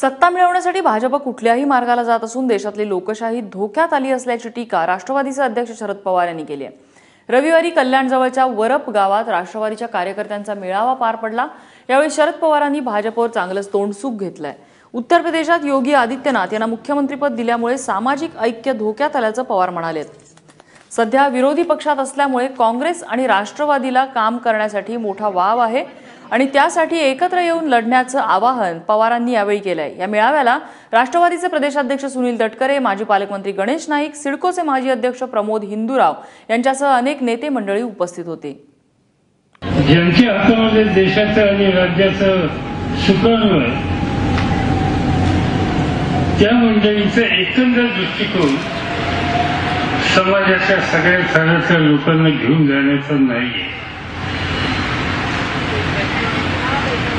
सत्ता मिळवण्यासाठी भाजप कुठल्याही मार्गाला जात असून देशातली लोकशाही धोक्यात आली असल्याची टीका राष्ट्रवादीचे अध्यक्ष शरद पवार यांनी केली आहे. रविवारी कल्याणजवळच्या वरप गावात राष्ट्रवादीच्या कार्यकर्त्यांचा मेळावा पार पडला. यावेळी शरद पवारांनी भाजपवर चांगलंच तोंडसुख घेतलंय. उत्तर प्रदेशात योगी आदित्यनाथ यांना मुख्यमंत्रीपद दिल्यामुळे सामाजिक ऐक्य धोक्यात आल्याचं पवार म्हणाले. सध्या विरोधी पक्षात असल्यामुळे काँग्रेस आणि राष्ट्रवादीला काम करण्यासाठी मोठा वाव आहे. आणि त्यासाठी एकत्र येऊन लढण्याचं आवाहन पवारांनी यावेळी केलं आहे या मेळाव्याला राष्ट्रवादीचे प्रदेशाध्यक्ष सुनील तटकरे माजी पालकमंत्री गणेश नाईक सिडकोचे माजी अध्यक्ष प्रमोद हिंदूराव यांच्यासह अनेक नेते मंडळी उपस्थित होते. ज्यांच्या हातामध्ये म्हणजे देशाचं आणि राज्याचं सुकर्ण त्या मंडळीचा एकंदर दृष्टिकोन समाजाच्या सगळ्या थराच्या लोकांना घेऊन जाण्याचा नाहीये.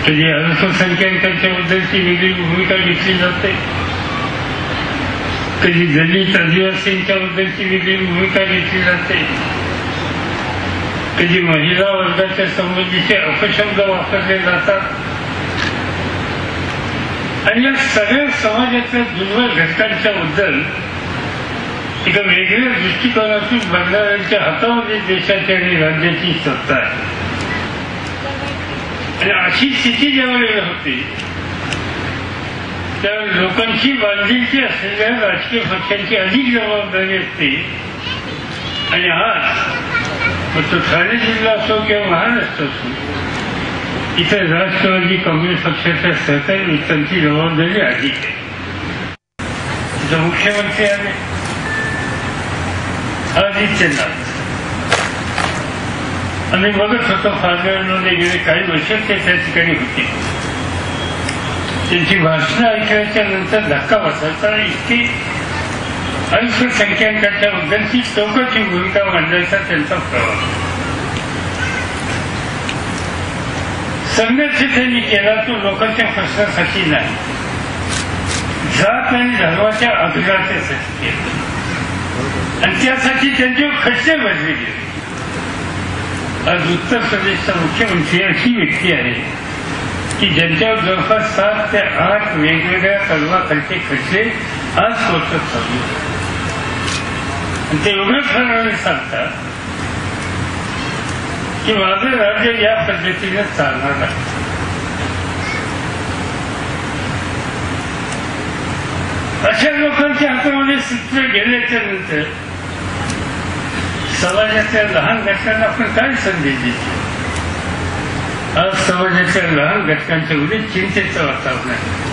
कधी अल्पसंख्याकांच्या बद्दलची वेगळी भूमिका घेतली जाते। कधी दलित आदिवासींच्या बद्दलची वेगळी भूमिका घेतली जाते। कधी महिला वर्गाच्या संबंधीचे अपशब्द वापरले जातात। आणि या सगळ्या समाजातल्या दुर्बल घटकांच्या बद्दल एका वेगळ्या दृष्टिकोनातून बघणाऱ्यांच्या हातामध्ये देशाची आणि राज्याची सत्ता आहे. आणि अशी स्थिती ज्यावेळेला होती त्यावेळेस लोकांची बांधिलकी असलेल्या राजकीय पक्षांची अधिक जबाबदारी असते. आणि आज तो ठाणे जिल्हा असो किंवा महाराष्ट्र असो इथे राष्ट्रवादी काँग्रेस पक्षाच्या सहकारी वृत्तांची जबाबदारी अधिक आहे. मुख्यमंत्री आले आदित्यनाथ. आम्ही बघत होतो फादरमध्ये गेले काही वर्ष ते त्या ठिकाणी होते त्यांची भाषणं ऐकल्याच्या नंतर धक्का बसायचा इतकी अल्पसंख्याकांच्या मुद्द्यांची चौकशी भूमिका मांडायचा त्यांचा प्रवास संघर्ष त्यांनी केला तो लोकांच्या प्रश्नासाठी नाही जात आणि धर्माच्या अधिकाराच्यासाठी केला आणि त्यासाठी त्यांच्यावर खर्चे भरले गेले आज उत्तर प्रदेशचा मुख्यमंत्री अशी व्यक्ती आहे की ज्यांच्यावर जवळपास सात ते आठ वेगवेगळ्या कलमाखालचे खटले आज स्वतः चालू आणि ते एवढं ठरवणे सांगतात की माझं राज्य या पद्धतीने चालणार आहे अशा लोकांच्या हातामध्ये सूत्र गेल्याच्यानंतर समाजाच्या लहान घटकांना आपण काय संधी देतो आज समाजाच्या लहान घटकांच्या उद्या चिंतेचं वातावरण आहे.